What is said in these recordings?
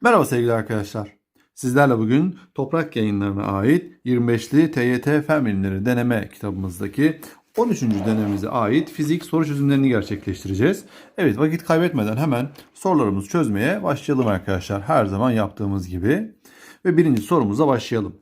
Merhaba sevgili arkadaşlar. Sizlerle bugün Toprak Yayınları'na ait 25'li TYT Fen Bilimleri deneme kitabımızdaki 13. denememize ait fizik soru çözümlerini gerçekleştireceğiz. Evet vakit kaybetmeden hemen sorularımızı çözmeye başlayalım arkadaşlar. Her zaman yaptığımız gibi. Ve birinci sorumuza başlayalım.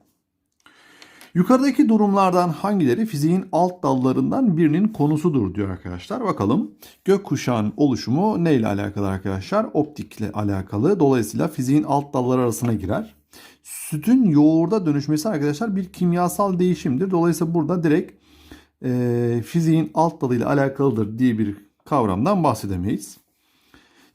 Yukarıdaki durumlardan hangileri fiziğin alt dallarından birinin konusudur diyor arkadaşlar. Bakalım gökkuşağının oluşumu ne ile alakalı arkadaşlar? Optikle alakalı. Dolayısıyla fiziğin alt dalları arasına girer. Sütün yoğurda dönüşmesi arkadaşlar bir kimyasal değişimdir. Dolayısıyla burada direkt e, fiziğin alt dalıyla alakalıdır diye bir kavramdan bahsedemeyiz.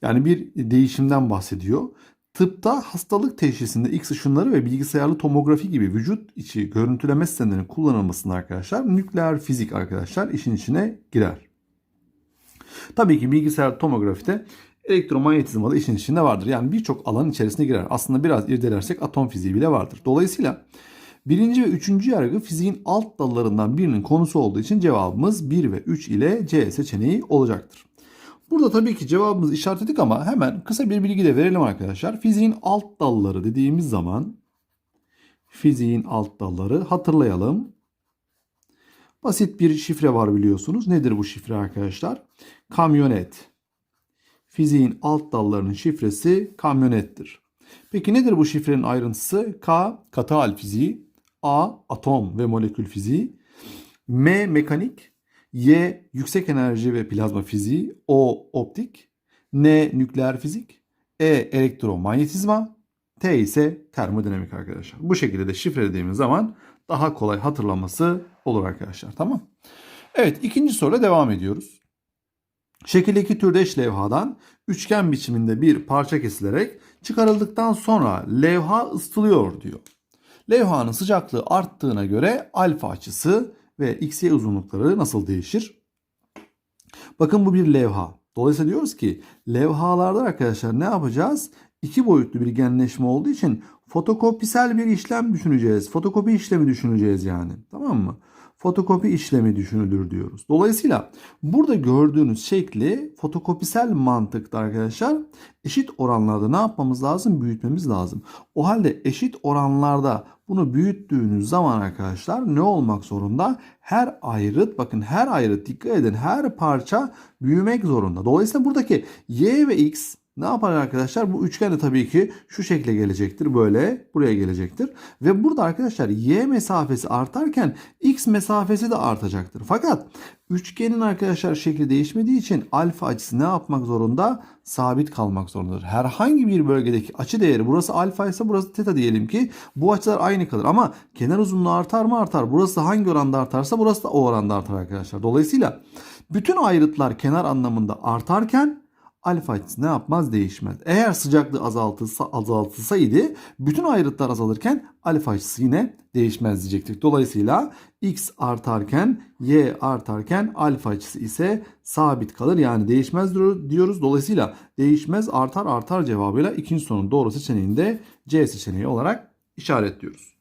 Yani bir değişimden bahsediyor. Tıpta hastalık teşhisinde X ışınları ve bilgisayarlı tomografi gibi vücut içi görüntüleme sistemlerinin kullanılmasında arkadaşlar nükleer fizik arkadaşlar işin içine girer. Tabii ki bilgisayar tomografide elektromanyetizma da işin içinde vardır. Yani birçok alan içerisine girer. Aslında biraz irdelersek atom fiziği bile vardır. Dolayısıyla birinci ve üçüncü yargı fiziğin alt dallarından birinin konusu olduğu için cevabımız 1 ve 3 ile C seçeneği olacaktır. Burada tabii ki cevabımızı işaretledik ama hemen kısa bir bilgi de verelim arkadaşlar. Fiziğin alt dalları dediğimiz zaman fiziğin alt dalları hatırlayalım. Basit bir şifre var biliyorsunuz. Nedir bu şifre arkadaşlar? Kamyonet. Fiziğin alt dallarının şifresi kamyonettir. Peki nedir bu şifrenin ayrıntısı? K katı hal fiziği, A atom ve molekül fiziği, M mekanik, Y yüksek enerji ve plazma fiziği, O optik, N nükleer fizik, E elektromanyetizma, T ise termodinamik arkadaşlar. Bu şekilde de şifrelediğimiz zaman daha kolay hatırlaması olur arkadaşlar. Tamam. Evet ikinci soruya devam ediyoruz. Şekildeki türdeş levhadan üçgen biçiminde bir parça kesilerek çıkarıldıktan sonra levha ısıtılıyor diyor. Levhanın sıcaklığı arttığına göre alfa açısı ve x, y uzunlukları nasıl değişir? Bakın bu bir levha. Dolayısıyla diyoruz ki levhalarda arkadaşlar ne yapacağız? İki boyutlu bir genleşme olduğu için fotokopisel bir işlem düşüneceğiz. Fotokopi işlemi düşüneceğiz yani. Tamam mı? Fotokopi işlemi düşünülür diyoruz. Dolayısıyla burada gördüğünüz şekli fotokopisel mantıkta arkadaşlar eşit oranlarda ne yapmamız lazım? Büyütmemiz lazım. O halde eşit oranlarda bunu büyüttüğünüz zaman arkadaşlar ne olmak zorunda? Her ayrıt bakın her ayrıt dikkat edin her parça büyümek zorunda. Dolayısıyla buradaki y ve x ne yapar arkadaşlar? Bu üçgen de tabii ki şu şekle gelecektir. Böyle buraya gelecektir. Ve burada arkadaşlar y mesafesi artarken x mesafesi de artacaktır. Fakat üçgenin arkadaşlar şekli değişmediği için alfa açısı ne yapmak zorunda? Sabit kalmak zorundadır. Herhangi bir bölgedeki açı değeri burası alfa ise burası teta diyelim ki bu açılar aynı kalır. Ama kenar uzunluğu artar mı artar. Burası hangi oranda artarsa burası da o oranda artar arkadaşlar. Dolayısıyla bütün ayrıtlar kenar anlamında artarken alfa açısı ne yapmaz değişmez. Eğer sıcaklığı azaltılsa, azaltılsaydı bütün ayrıtlar azalırken alfa açısı yine değişmez diyecektik. Dolayısıyla x artarken y artarken alfa açısı ise sabit kalır. Yani değişmez diyoruz. Dolayısıyla değişmez artar artar cevabıyla ikinci sorunun doğru seçeneğinde C seçeneği olarak işaretliyoruz.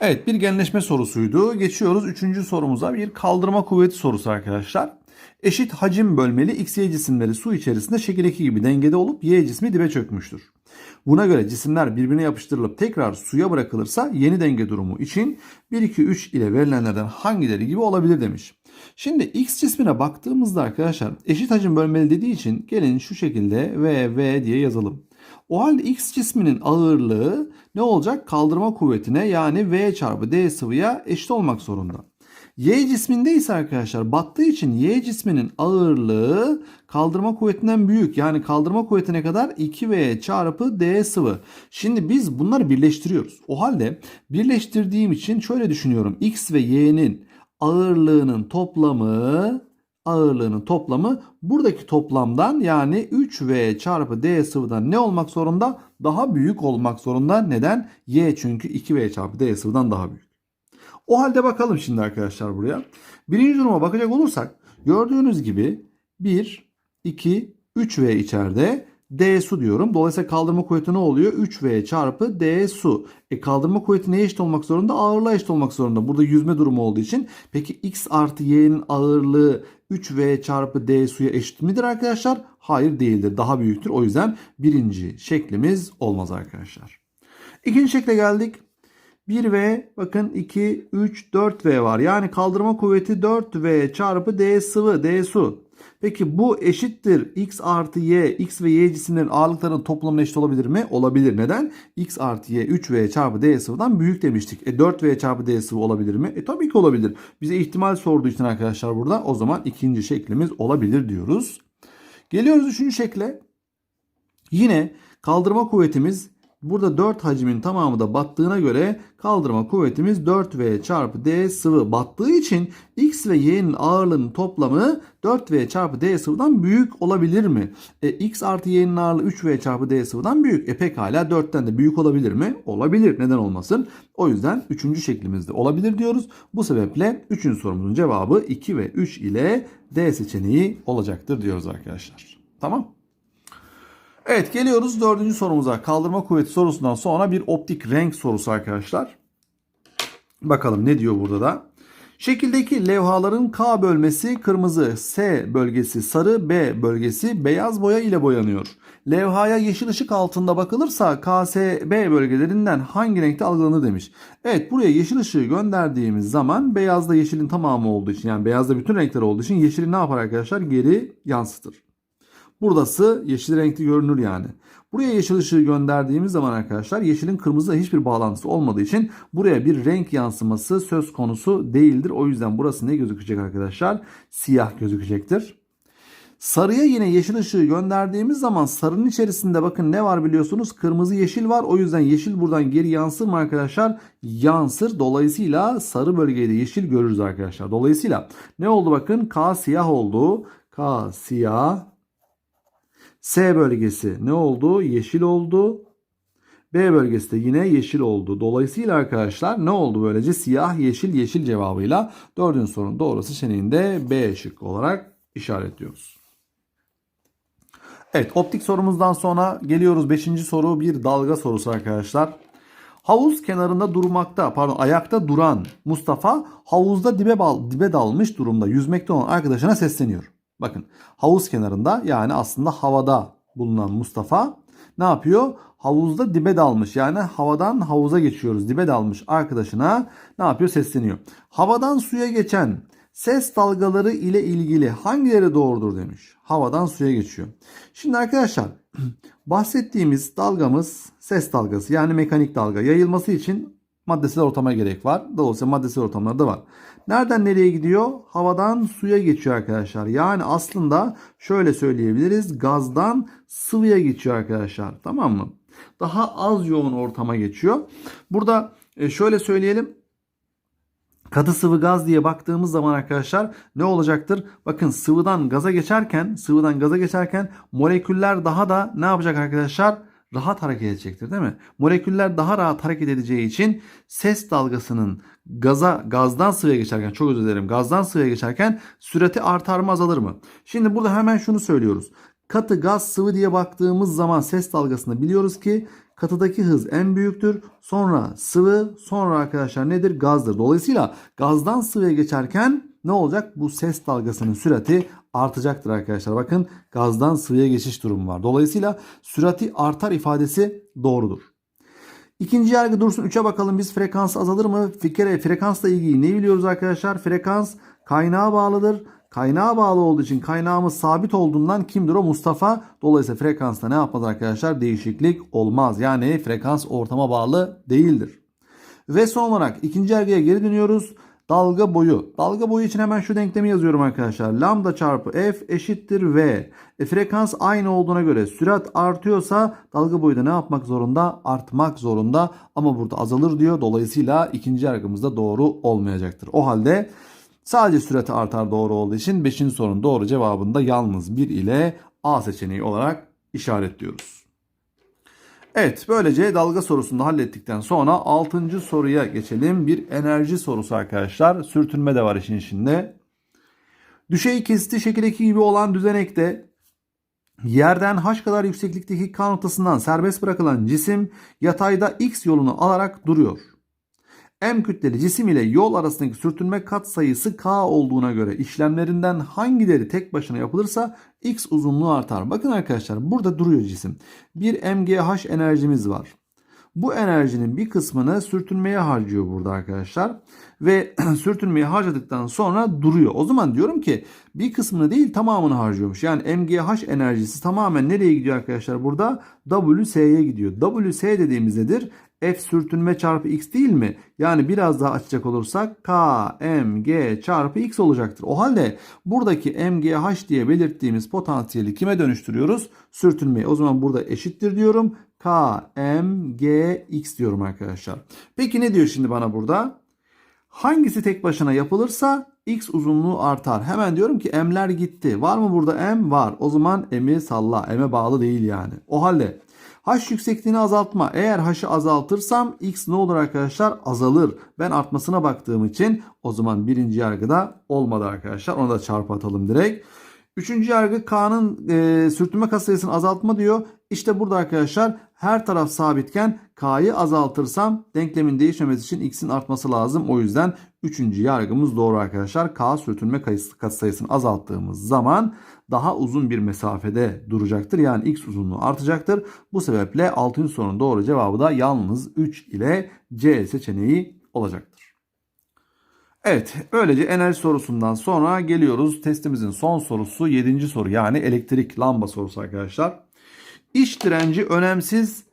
Evet bir genleşme sorusuydu. Geçiyoruz üçüncü sorumuza bir kaldırma kuvveti sorusu arkadaşlar. Eşit hacim bölmeli x, y cisimleri su içerisinde şekil 2 gibi dengede olup y cismi dibe çökmüştür. Buna göre cisimler birbirine yapıştırılıp tekrar suya bırakılırsa yeni denge durumu için 1, 2, 3 ile verilenlerden hangileri gibi olabilir demiş. Şimdi x cismine baktığımızda arkadaşlar eşit hacim bölmeli dediği için gelin şu şekilde v, v diye yazalım. O halde x cisminin ağırlığı ne olacak? Kaldırma kuvvetine yani v çarpı d sıvıya eşit olmak zorunda. Y cisminde ise arkadaşlar battığı için Y cisminin ağırlığı kaldırma kuvvetinden büyük. Yani kaldırma kuvvetine kadar 2V çarpı D sıvı. Şimdi biz bunları birleştiriyoruz. O halde birleştirdiğim için şöyle düşünüyorum. X ve Y'nin ağırlığının toplamı ağırlığının toplamı buradaki toplamdan yani 3V çarpı D sıvıdan ne olmak zorunda? Daha büyük olmak zorunda. Neden? Y çünkü 2V çarpı D sıvıdan daha büyük. O halde bakalım şimdi arkadaşlar buraya. Birinci duruma bakacak olursak gördüğünüz gibi 1, 2, 3V içeride D su diyorum. Dolayısıyla kaldırma kuvveti ne oluyor? 3V çarpı D su. E kaldırma kuvveti neye eşit olmak zorunda? Ağırlığa eşit olmak zorunda. Burada yüzme durumu olduğu için. Peki X artı Y'nin ağırlığı 3V çarpı D suya eşit midir arkadaşlar? Hayır değildir. Daha büyüktür. O yüzden birinci şeklimiz olmaz arkadaşlar. İkinci şekle geldik. 1V bakın 2, 3, 4V var. Yani kaldırma kuvveti 4V çarpı D sıvı, D su. Peki bu eşittir x artı y, x ve y cisimlerin ağırlıklarının toplamına eşit olabilir mi? Olabilir. Neden? x artı y 3v çarpı d sıvıdan büyük demiştik. E 4v çarpı d sıvı olabilir mi? E tabii ki olabilir. Bize ihtimal sorduğu için arkadaşlar burada o zaman ikinci şeklimiz olabilir diyoruz. Geliyoruz üçüncü şekle. Yine kaldırma kuvvetimiz Burada 4 hacmin tamamı da battığına göre kaldırma kuvvetimiz 4V çarpı D sıvı battığı için X ve Y'nin ağırlığının toplamı 4V çarpı D sıvıdan büyük olabilir mi? E, X artı Y'nin ağırlığı 3V çarpı D sıvıdan büyük. E pekala 4'ten de büyük olabilir mi? Olabilir. Neden olmasın? O yüzden 3. şeklimizde olabilir diyoruz. Bu sebeple 3. sorumuzun cevabı 2 ve 3 ile D seçeneği olacaktır diyoruz arkadaşlar. Tamam. Evet geliyoruz dördüncü sorumuza. Kaldırma kuvveti sorusundan sonra bir optik renk sorusu arkadaşlar. Bakalım ne diyor burada da. Şekildeki levhaların K bölmesi kırmızı, S bölgesi sarı, B bölgesi beyaz boya ile boyanıyor. Levhaya yeşil ışık altında bakılırsa KSB bölgelerinden hangi renkte algılanır demiş. Evet buraya yeşil ışığı gönderdiğimiz zaman beyazda yeşilin tamamı olduğu için yani beyazda bütün renkler olduğu için yeşili ne yapar arkadaşlar? Geri yansıtır. Buradası yeşil renkli görünür yani. Buraya yeşil ışığı gönderdiğimiz zaman arkadaşlar yeşilin kırmızıyla hiçbir bağlantısı olmadığı için buraya bir renk yansıması söz konusu değildir. O yüzden burası ne gözükecek arkadaşlar? Siyah gözükecektir. Sarıya yine yeşil ışığı gönderdiğimiz zaman sarının içerisinde bakın ne var biliyorsunuz? Kırmızı yeşil var. O yüzden yeşil buradan geri yansır mı arkadaşlar? Yansır. Dolayısıyla sarı bölgeyi de yeşil görürüz arkadaşlar. Dolayısıyla ne oldu bakın? K siyah oldu. K siyah S bölgesi ne oldu? Yeşil oldu. B bölgesi de yine yeşil oldu. Dolayısıyla arkadaşlar ne oldu böylece? Siyah, yeşil, yeşil cevabıyla dördüncü sorunun doğru seçeneğinde B şıkkı olarak işaretliyoruz. Evet optik sorumuzdan sonra geliyoruz. Beşinci soru bir dalga sorusu arkadaşlar. Havuz kenarında durmakta, pardon ayakta duran Mustafa havuzda dibe, bal, dibe dalmış durumda yüzmekte olan arkadaşına sesleniyor. Bakın havuz kenarında yani aslında havada bulunan Mustafa ne yapıyor? Havuzda dibe dalmış yani havadan havuza geçiyoruz. Dibe dalmış arkadaşına ne yapıyor? Sesleniyor. Havadan suya geçen ses dalgaları ile ilgili hangileri doğrudur demiş. Havadan suya geçiyor. Şimdi arkadaşlar bahsettiğimiz dalgamız ses dalgası yani mekanik dalga. Yayılması için maddesel ortama gerek var. Dolayısıyla maddesel ortamlar da var. Nereden nereye gidiyor? Havadan suya geçiyor arkadaşlar. Yani aslında şöyle söyleyebiliriz. Gazdan sıvıya geçiyor arkadaşlar. Tamam mı? Daha az yoğun ortama geçiyor. Burada e, şöyle söyleyelim. Katı sıvı gaz diye baktığımız zaman arkadaşlar ne olacaktır? Bakın sıvıdan gaza geçerken, sıvıdan gaza geçerken moleküller daha da ne yapacak arkadaşlar? Rahat hareket edecektir değil mi? Moleküller daha rahat hareket edeceği için ses dalgasının gaza gazdan sıvıya geçerken çok özür dilerim gazdan sıvıya geçerken sürati artar mı azalır mı? Şimdi burada hemen şunu söylüyoruz. Katı gaz sıvı diye baktığımız zaman ses dalgasında biliyoruz ki katıdaki hız en büyüktür. Sonra sıvı sonra arkadaşlar nedir? Gazdır. Dolayısıyla gazdan sıvıya geçerken ne olacak? Bu ses dalgasının sürati artacaktır arkadaşlar. Bakın gazdan sıvıya geçiş durumu var. Dolayısıyla sürati artar ifadesi doğrudur. İkinci yargı dursun 3'e bakalım biz frekans azalır mı? Fikre frekansla ilgili ne biliyoruz arkadaşlar? Frekans kaynağa bağlıdır. Kaynağa bağlı olduğu için kaynağımız sabit olduğundan kimdir o? Mustafa. Dolayısıyla frekansta ne yapmaz arkadaşlar? Değişiklik olmaz. Yani frekans ortama bağlı değildir. Ve son olarak ikinci yargıya geri dönüyoruz. Dalga boyu. Dalga boyu için hemen şu denklemi yazıyorum arkadaşlar. Lambda çarpı f eşittir v. E, frekans aynı olduğuna göre sürat artıyorsa dalga boyu da ne yapmak zorunda? Artmak zorunda. Ama burada azalır diyor. Dolayısıyla ikinci yargımızda doğru olmayacaktır. O halde sadece sürati artar doğru olduğu için 5. sorunun doğru cevabında yalnız 1 ile A seçeneği olarak işaretliyoruz. Evet böylece dalga sorusunu hallettikten sonra 6. soruya geçelim. Bir enerji sorusu arkadaşlar. Sürtünme de var işin içinde. Düşey kesici şekildeki gibi olan düzenekte Yerden h kadar yükseklikteki K noktasından serbest bırakılan cisim yatayda x yolunu alarak duruyor. M kütleli cisim ile yol arasındaki sürtünme katsayısı K olduğuna göre işlemlerinden hangileri tek başına yapılırsa X uzunluğu artar. Bakın arkadaşlar burada duruyor cisim. Bir MGH enerjimiz var. Bu enerjinin bir kısmını sürtünmeye harcıyor burada arkadaşlar. Ve sürtünmeyi harcadıktan sonra duruyor. O zaman diyorum ki bir kısmını değil tamamını harcıyormuş. Yani MGH enerjisi tamamen nereye gidiyor arkadaşlar burada? WS'ye gidiyor. WS dediğimiz nedir? F sürtünme çarpı x değil mi? Yani biraz daha açacak olursak K, M, G çarpı x olacaktır. O halde buradaki MGH diye belirttiğimiz potansiyeli kime dönüştürüyoruz? Sürtünmeye. O zaman burada eşittir diyorum. K, M, G, X diyorum arkadaşlar. Peki ne diyor şimdi bana burada? Hangisi tek başına yapılırsa X uzunluğu artar. Hemen diyorum ki M'ler gitti. Var mı burada M? Var. O zaman M'i salla. M'e bağlı değil yani. O halde H yüksekliğini azaltma. Eğer H'ı azaltırsam X ne olur arkadaşlar? Azalır. Ben artmasına baktığım için o zaman birinci yargıda olmadı arkadaşlar. Ona da çarpı atalım direkt. Üçüncü yargı K'nın e, sürtünme katsayısını azaltma diyor. İşte burada arkadaşlar her taraf sabitken K'yı azaltırsam denklemin değişmemesi için X'in artması lazım. O yüzden üçüncü yargımız doğru arkadaşlar. K sürtünme katsayısını azalttığımız zaman daha uzun bir mesafede duracaktır. Yani X uzunluğu artacaktır. Bu sebeple 6. sorunun doğru cevabı da yalnız 3 ile C seçeneği olacaktır. Evet, böylece enerji sorusundan sonra geliyoruz testimizin son sorusu 7. soru yani elektrik lamba sorusu arkadaşlar. İş direnci önemsiz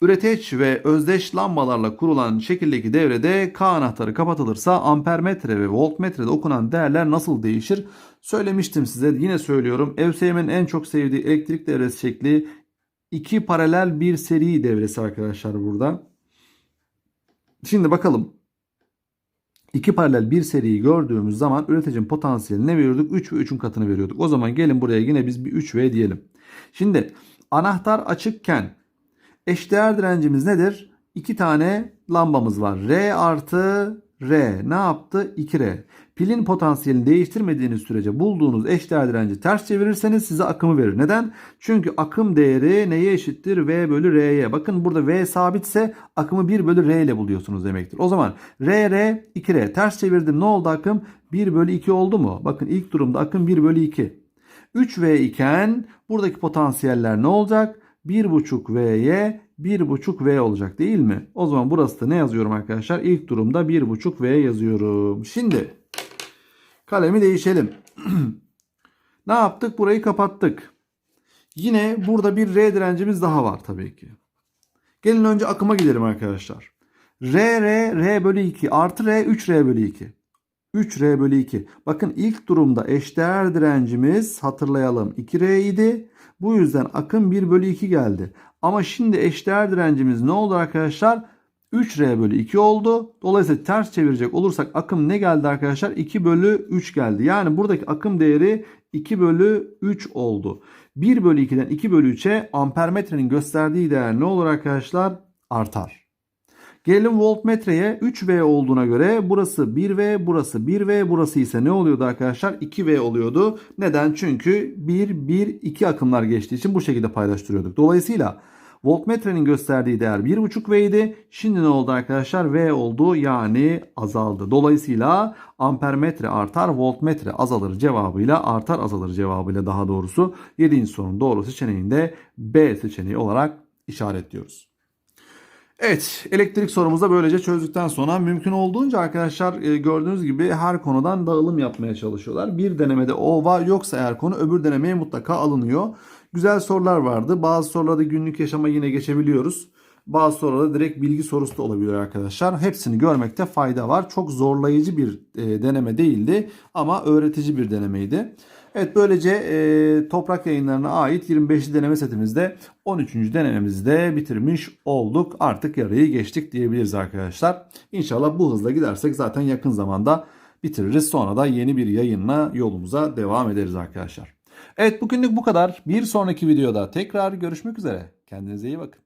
üreteç ve özdeş lambalarla kurulan şekildeki devrede K anahtarı kapatılırsa ampermetre ve voltmetrede okunan değerler nasıl değişir? Söylemiştim size yine söylüyorum. ÖSYM'in en çok sevdiği elektrik devresi şekli iki paralel bir seri devresi arkadaşlar burada. Şimdi bakalım. İki paralel bir seriyi gördüğümüz zaman üreticinin potansiyelini ne veriyorduk? 3 ve 3'ün katını veriyorduk. O zaman gelin buraya yine biz bir 3V diyelim. Şimdi anahtar açıkken eşdeğer direncimiz nedir? İki tane lambamız var. R artı R ne yaptı? 2R. Pilin potansiyelini değiştirmediğiniz sürece bulduğunuz eşdeğer direnci ters çevirirseniz size akımı verir. Neden? Çünkü akım değeri neye eşittir? V bölü R'ye. Bakın burada V sabitse akımı 1 bölü R ile buluyorsunuz demektir. O zaman R, R, 2R. Ters çevirdim. Ne oldu akım? 1 bölü 2 oldu mu? Bakın ilk durumda akım 1 bölü 2. 3V iken buradaki potansiyeller ne olacak? 1,5V'ye 1,5V olacak değil mi? O zaman burası da ne yazıyorum arkadaşlar? İlk durumda 1,5V yazıyorum. Şimdi kalemi değişelim. ne yaptık? Burayı kapattık. Yine burada bir R direncimiz daha var tabii ki. Gelin önce akıma gidelim arkadaşlar. R, R, R bölü 2 artı R 3R bölü 2. 3R bölü 2. Bakın ilk durumda eşdeğer direncimiz hatırlayalım 2R idi. Bu yüzden akım 1 bölü 2 geldi. Ama şimdi eşdeğer direncimiz ne oldu arkadaşlar? 3R bölü 2 oldu. Dolayısıyla ters çevirecek olursak akım ne geldi arkadaşlar? 2 bölü 3 geldi. Yani buradaki akım değeri 2 bölü 3 oldu. 1 bölü 2'den 2 bölü 3'e ampermetrenin gösterdiği değer ne olur arkadaşlar? Artar. Gelelim voltmetreye 3V olduğuna göre burası 1V, burası 1V, burası ise ne oluyordu arkadaşlar? 2V oluyordu. Neden? Çünkü 1, 1, 2 akımlar geçtiği için bu şekilde paylaştırıyorduk. Dolayısıyla voltmetrenin gösterdiği değer 1,5V idi. Şimdi ne oldu arkadaşlar? V oldu yani azaldı. Dolayısıyla ampermetre artar, voltmetre azalır cevabıyla artar azalır cevabıyla daha doğrusu 7. sorunun doğru seçeneğinde B seçeneği olarak işaretliyoruz. Evet elektrik sorumuzu da böylece çözdükten sonra mümkün olduğunca arkadaşlar e, gördüğünüz gibi her konudan dağılım yapmaya çalışıyorlar. Bir denemede o var yoksa eğer konu öbür denemeye mutlaka alınıyor. Güzel sorular vardı. Bazı sorularda günlük yaşama yine geçebiliyoruz. Bazı sorularda direkt bilgi sorusu da olabiliyor arkadaşlar. Hepsini görmekte fayda var. Çok zorlayıcı bir e, deneme değildi ama öğretici bir denemeydi. Evet böylece e, toprak yayınlarına ait 25. deneme setimizde 13. denememizde bitirmiş olduk. Artık yarıyı geçtik diyebiliriz arkadaşlar. İnşallah bu hızla gidersek zaten yakın zamanda bitiririz. Sonra da yeni bir yayınla yolumuza devam ederiz arkadaşlar. Evet bugünlük bu kadar. Bir sonraki videoda tekrar görüşmek üzere. Kendinize iyi bakın.